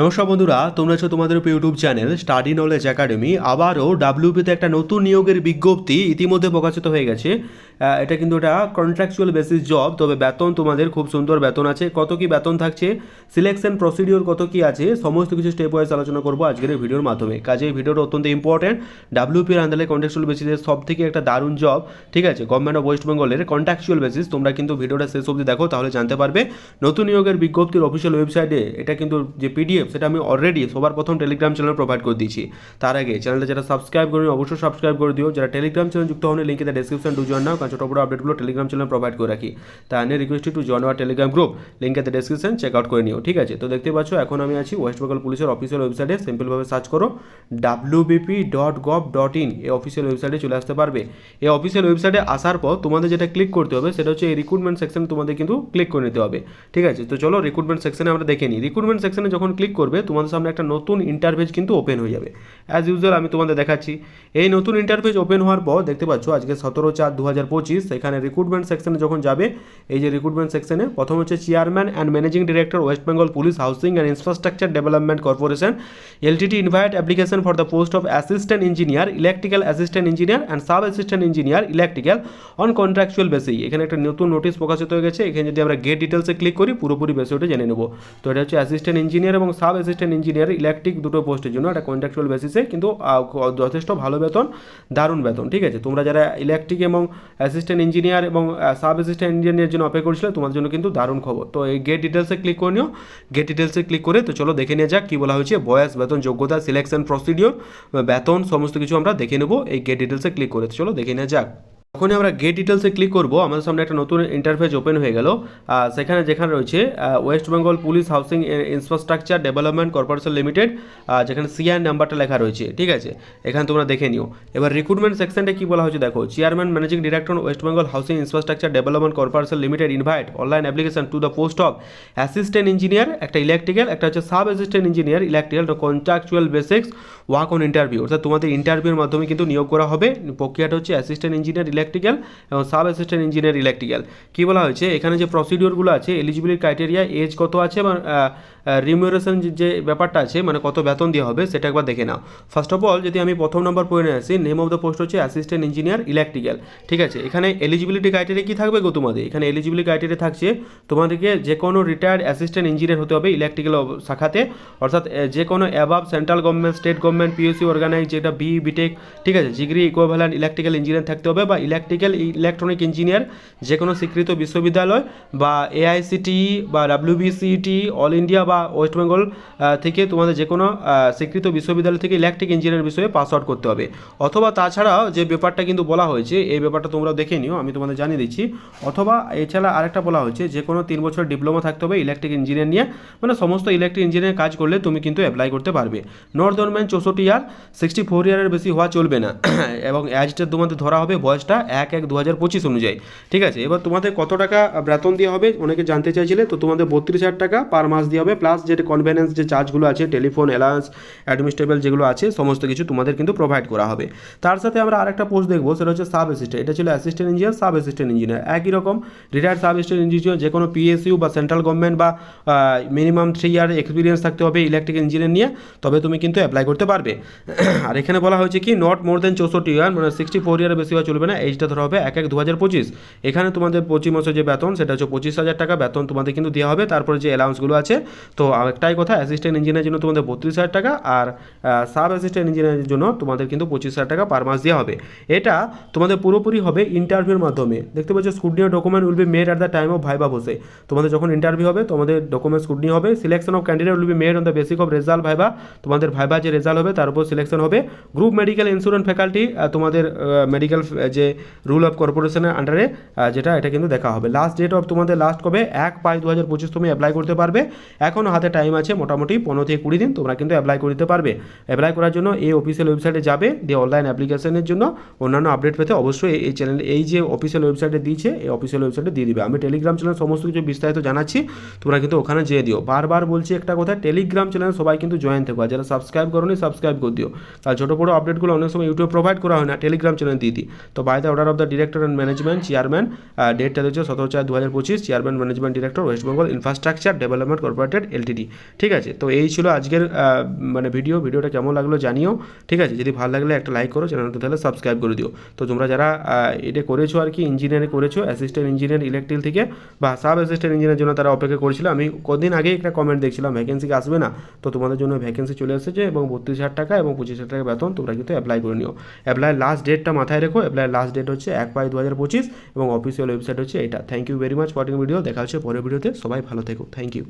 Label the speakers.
Speaker 1: নমস্কার বন্ধুরা, তোমরা আছো তোমাদের YouTube channel study knowledge academy. আবারও ডাব্লিউপিতে একটা নতুন নিয়োগের বিজ্ঞপ্তি ইতিমধ্যে প্রকাশিত হয়ে গেছে। এটা কিন্তু এটা কন্ট্রাকচুয়াল বেসিস জব তবে বেতন তোমাদের খুব সুন্দর বেতন আছে। কত কি বেতন থাকছে সিলেকশন প্রসিডিওর কত কি আছে, সমস্ত কিছু স্টেপ ওয়াইজ আলোচনা করব আজকের এই ভিডিওর মাধ্যমে। কাজে এই ভিডিওটা অত্যন্ত ইম্পর্টেন্ট ডাব্লিউপির আন্ডারে কন্ট্রাকচুয়াল বেসিসের সব থেকে একটা দারুণ জব ঠিক আছে? গভর্নমেন্ট অফ ওয়েস্ট বেঙ্গলের কন্ট্রাকচুয়াল বেসিস তোমরা কিন্তু ভিডিওটা শেষ অবধি দেখো, তাহলে জানতে পারবে। নতুন নিয়োগের বিজ্ঞপ্তির অফিসিয়াল ওয়েবসাইটে এটা কিন্তু যে পিডিএফ সেটা আমি অলরেডি সবার প্রথম টেলিগ্রাম চ্যানেল প্রোভাইড করে দিয়েছি। তার আগে চ্যানেলটা যারা সাবস্ক্রাইব করেনি, অবশ্যই সাবস্ক্রাইব করে দিও। যারা টেলিগ্রাম চ্যানেল যুক্ত হন লিঙ্কে ডেসক্রিপশন টু জয়েন নাও, কারণ ছোটো বড় আপডেটগুলো টেলিগ্রাম চ্যানেল প্রোভাইড করে রাখি। তাই আমি request to join our telegram group লিঙ্কে ডেসক্রিপশন চেক আউট করে নিও, ঠিক আছে? তো দেখতে পাচ্ছ, এখন আমি আছি ওয়েস্ট বেঙ্গল পুলিশের অফিসিয়াল ওয়েবসাইটে সিম্পলভাবে সার্চ করো W B P dot gov dot in এই অফিসিয়াল ওয়েবসাইটে চলে আসতে পারবে। এই অফিসিয়াল ওয়েবসাইটে আসার পর তোমাদের যেটা ক্লিক করতে হবে, সেটা হচ্ছে এই রিক্রুটমেন্ট সেকশন তোমাদের কিন্তু ক্লিক করে নিতে হবে। ঠিক আছে? তো চলো রিক্রুটমেন্ট সেকশনে আমরা দেখে নিই। রিক্রুটমেন্ট সেকশনে যখন ক্লিক করবে, তোমাদের সামনে একটা নতুন ইন্টারভেজ কিন্তু ওপেন হয়ে যাবে। অ্যাজ ইউজুয়াল আমি তোমাদের দেখাচ্ছি। এই নতুন ইন্টারভেজ ওপেন হওয়ার পর, দেখতে পাচ্ছ আজকে সতেরো চার দু হাজার পঁচিশ সেখানে রিক্রুটমেন্ট সেকশনে যখন যাবে, এই যে রিক্রুটমেন্ট সেকশনে প্রথম হচ্ছে chairman and managing director West Bengal police housing and infrastructure development corporation L T T invite application for the post of assistant engineer electrical assistant engineer and sub assistant engineer electrical on contractual basis এখানে একটা নতুন notice প্রকাশিত হয়ে গেছে। এখানে যদি আমরা gate ডিটেলসে ক্লিক করি, পুরোপুরি বিষয়টা জেনে নেব। তো এটা হচ্ছে অ্যাসিস্ট্যান্ট ইঞ্জিনিয়ার এবং সাব অ্যাসিস্ট্যান্ট ইঞ্জিনিয়ার, ইলেকট্রিক দুটো পোস্টের জন্য, একটা কন্ট্রাকচুয়াল বেসিসে কিন্তু যথেষ্ট ভালো বেতন, দারুণ বেতন, ঠিক আছে? তোমরা যারা ইলেকট্রিক এবং অ্যাসিস্ট্যান্ট ইঞ্জিনিয়ার এবং সাব অ্যাসিস্ট্যান্ট ইঞ্জিনিয়ার জন্য অপেক্ষা করছিলে, তোমার জন্য কিন্তু দারুণ খবর। তো এই গেট ডিটেলসে ক্লিক করে নিও। গেট ডিটেলসে ক্লিক করে, তো চলো দেখে নিয়ে যাক কী বলা হয়েছে। বয়স, বেতন, যোগ্যতা সিলেকশন প্রসিডিওর বেতন, সমস্ত কিছু আমরা দেখে নেব। এই গেট ডিটেলসে ক্লিক করে চলো দেখে নেওয়া যাক। যখনই আমরা গেট ডিটেলসে ক্লিক করব। আমাদের সামনে একটা নতুন ইন্টারফেস ওপেন হয়ে গেল। সেখানে যেখানে রয়েছে West Bengal police housing infrastructure development corporation limited যেখানে সিআর নাম্বারটা লেখা রয়েছে, ঠিক আছে? এখানে তোমরা দেখে নিও। এবার রিক্রুটমেন্ট সেকশনটা কি বলা হয়েছে দেখো chairman managing director West Bengal housing infrastructure development corporation limited invite online application to the post of assistant engineer একটা ইলেকট্রিক্যাল একটা হচ্ছে sub assistant engineer electrical contractual basics walk on interview অর্থাৎ তোমাদের ইন্টারভিউর মাধ্যমে কিন্তু নিয়োগ করা হবে। প্রক্রিয়াটা হচ্ছে অ্যাসিস্ট্যান্ট ইঞ্জিনিয়ার ইলেকট্রিক্যাল এবং সাব অ্যাসিস্ট্যান্ট ইঞ্জিনিয়ার ইলেকট্রিক্যাল কী বলা হয়েছে? এখানে যে প্রসিডিওরগুলো আছে এলিজিবিলিটি ক্রাইটেরিয়া এজ কত আছে এবং রিমিউরেশন যে ব্যাপারটা আছে মানে কত বেতন দেওয়া হবে, সেটা একবার দেখে নাও। ফার্স্ট অফ অল যদি আমি প্রথম নম্বর পড়ে নিয়ে আসি নেম অফ দ্য পোস্ট হচ্ছে অ্যাসিস্ট্যান্ট ইঞ্জিনিয়ার ইলেকট্রিক্যাল ঠিক আছে? এখানে এলিজিবিলিটি ক্রাইটেরিয়া কী থাকবে গো তোমাদের? এখানে এলিজিবিলিটি ক্রাইটেরিয়া থাকছে তোমাদেরকে যে কোনো রিটায়ার্ড অ্যাসিস্ট্যান্ট ইঞ্জিনিয়ার হতে হবে ইলেকট্রিক্যাল শাখাতে। অর্থাৎ যে কোনো অ্যাবাব central government state government PSC organise যেটা বি বিটেক ঠিক আছে? ডিগ্রি ইকুইভ্যালেন্ট ইলেকট্রিক্যাল ইঞ্জিনিয়ার থাকতে হবে বা ইলেকট্রিক্যাল ইলেকট্রনিক ইঞ্জিনিয়ার যে কোনো স্বীকৃত বিশ্ববিদ্যালয় বা এআইসিটিই বা ডাব্লিউবিসিটি অল ইন্ডিয়া বা ওয়েস্ট বেঙ্গল থেকে তোমাদের যে কোনো স্বীকৃত বিশ্ববিদ্যালয় থেকে ইলেকট্রিক ইঞ্জিনিয়ার বিষয়ে পাস আউট করতে হবে। অথবা তাছাড়াও যে ব্যাপারটা কিন্তু বলা হয়েছে, এই ব্যাপারটা তোমরা দেখে নিও, আমি তোমাদের জানিয়ে দিচ্ছি। অথবা এছাড়া আরেকটা বলা হয়েছে যে কোনো তিন বছর ডিপ্লোমা থাকতে হবে ইলেকট্রিক ইঞ্জিনিয়ার নিয়ে। মানে সমস্ত ইলেকট্রিক ইঞ্জিনিয়ার কাজ করলে তুমি কিন্তু অ্যাপ্লাই করতে পারবে। গভর্নমেন্ট চৌষট্টি ইয়ার সিক্সটি ফোর ইয়ারের বেশি হওয়া চলবে না। এবং অ্যাজটা তোমাদের ধরা হবে বয়সটা এক এক দু হাজার পঁচিশ অনুযায়ী। ঠিক আছে? এবার তোমাদের কত টাকা বেতন দেওয়া হবে অনেকে জানতে চাইছিলে, তো তোমাদের বত্রিশ হাজার টাকা পার মাস দেওয়া হবে। প্লাস যে কনভেনেন্স যে চার্জগুলো আছে টেলিফোন অ্যালায়েন্স অ্যাডমিনিস্ট্রেবল যেগুলো আছে, সমস্ত কিছু তোমাদের কিন্তু প্রোভাইড করা হবে। তার সাথে আমরা আরেকটা পোস্ট দেখব, সেটা হচ্ছে সাব অ্যাসিস্ট্যান্ট এটা ছিল assistant engineer sub assistant engineer একই রকম রিটায়ার্ড সাব অ্যাসিস্ট্যান্ট ইঞ্জিনিয়ার যে কোনো পিএসইউ বা সেন্ট্রাল গভর্নমেন্ট বা মিনিমাম থ্রি ইয়ার এক্সপিরিয়েন্স থাকতে হবে ইলেকট্রিক ইঞ্জিনিয়ার নিয়ে, তবে তুমি কিন্তু অ্যাপ্লাই করতে পারবে। আর এখানে বলা হয়েছে কি নট মোর দেন চৌষট্টি ইয়ার মানে সিক্সটি ফোর ইয়ারের বেশি হওয়া চলবে না এইজটা ধরা হবে, এক এক দু হাজার পঁচিশ। এখানে তোমাদের পঁচিশ মাসের যে বেতন, সেটা হচ্ছে পঁচিশ হাজার টাকা। বেতন তোমাদের কিন্তু দেওয়া হবে। তারপরে যে অ্যালাউন্সগুলো আছে, তো একটাই কথা অ্যাসিস্ট্যান্ট ইঞ্জিনিয়ারের জন্য তোমাদের বত্রিশ হাজার টাকা আর সাব অ্যাসিস্ট্যান্ট ইঞ্জিনিয়ারের জন্য তোমাদের কিন্তু পঁচিশ হাজার টাকা পার মাস দেওয়া হবে। এটা তোমাদের পুরোপুরি হবে ইন্টারভিউর মাধ্যমে। দেখতে পাচ্ছ scrutiny document will be made at the time of viva বসে তোমাদের যখন ইন্টারভিউ হবে, তোমাদের ডকুমেন্ট স্কুডনি হবে। Selection of candidate will be made on the basic of result viva তোমাদের ভাইবা যে রেজাল্ট হবে, তার উপর সিলেকশন হবে। গ্রুপ মেডিকেল ইন্স্যুরেন্স ফ্যাকাল্টি তোমাদের মেডিকেল যে রুল অফ কর্পোরেশনের আন্ডারে যেটা, এটা কিন্তু দেখা হবে। লাস্ট ডেট অফ তোমাদের লাস্ট কবে? এক পাঁচ দু হাজার পঁচিশ তুমি অ্যাপ্লাই করতে পারবে। এখনও হাতে টাইম আছে মোটামুটি পনেরো থেকে কুড়ি দিন, তোমরা কিন্তু অ্যাপ্লাই করে দিতে পারবে। অ্যাপ্লাই করার জন্য এই অফিসিয়াল ওয়েবসাইটে যাবে, দিয়ে অনলাইন অ্যাপ্লিকেশনের জন্য অন্যান্য আপডেট পেতে অবশ্যই এই চ্যানেল এই যে অফিসিয়াল ওয়েবসাইটে দিয়েছে, এই অফিসিয়াল ওয়েবসাইটে দিয়ে দিবে। আমি টেলিগ্রাম চ্যানেল সমস্ত কিছু বিস্তারিত জানাচ্ছি, তোমরা কিন্তু ওখানে যেয়ে দিও। বারবার বলছি একটা কথা টেলিগ্রাম চ্যানেল সবাই কিন্তু জয়েন থেকো যারা সাবস্ক্রাইব করোনি সাবস্ক্রাইব করে দিও। আর ছোটো বড়ো আপডেটগুলো অনেক সময় ইউটিউবে প্রোভাইড করা হয় না টেলিগ্রাম চ্যানেল দিয়ে দিই। তো by the order of the director and management chairman ডেটটা হচ্ছে সতেরো চার দু হাজার পঁচিশ chairman management director West Bengal infrastructure development corporated LTD ঠিক আছে? তো এই ছিল আজকের মানে ভিডিও ভিডিওটা কেমন লাগল জানিও, ঠিক আছে? যদি ভালো লাগলে একটা লাইক করো চ্যানেলটা তাহলে সাবস্ক্রাইব করে দিও। তো তোমরা যারা এটা করেছ আর কি ইঞ্জিনিয়ারিং করেছ অ্যাসিস্ট্যান্ট ইঞ্জিনিয়ার ইলেকট্রিক থেকে, বা সাব অ্যাসিস্ট্যান্ট ইঞ্জিনিয়ার জন্য তারা অপেক্ষা করেছিল, আমি কদিন আগে একটা কমেন্ট দেখছিলাম ভ্যাকেন্সি আসবে না, তো তোমাদের জন্য ভ্যাকেন্সি চলে এসেছে এবং বত্রিশ হাজার টাকা এবং পঁচিশ হাজার টাকা বেতন, তোমরা কিন্তু অ্যাপ্লাই করে নিও। অ্যাপ্লাই লাস্ট ডেটটা মাথায় রেখো অ্যাপ্লাই লাস্ট ডেট হচ্ছে এক পাঁচ দু হাজার পঁচিশ এবং অফিসিয়াল ওয়েবসাইট হচ্ছে এটা। Thank you very much for video দেখা হচ্ছে পরের ভিডিওতে সবাই ভালো থেকো। Thank you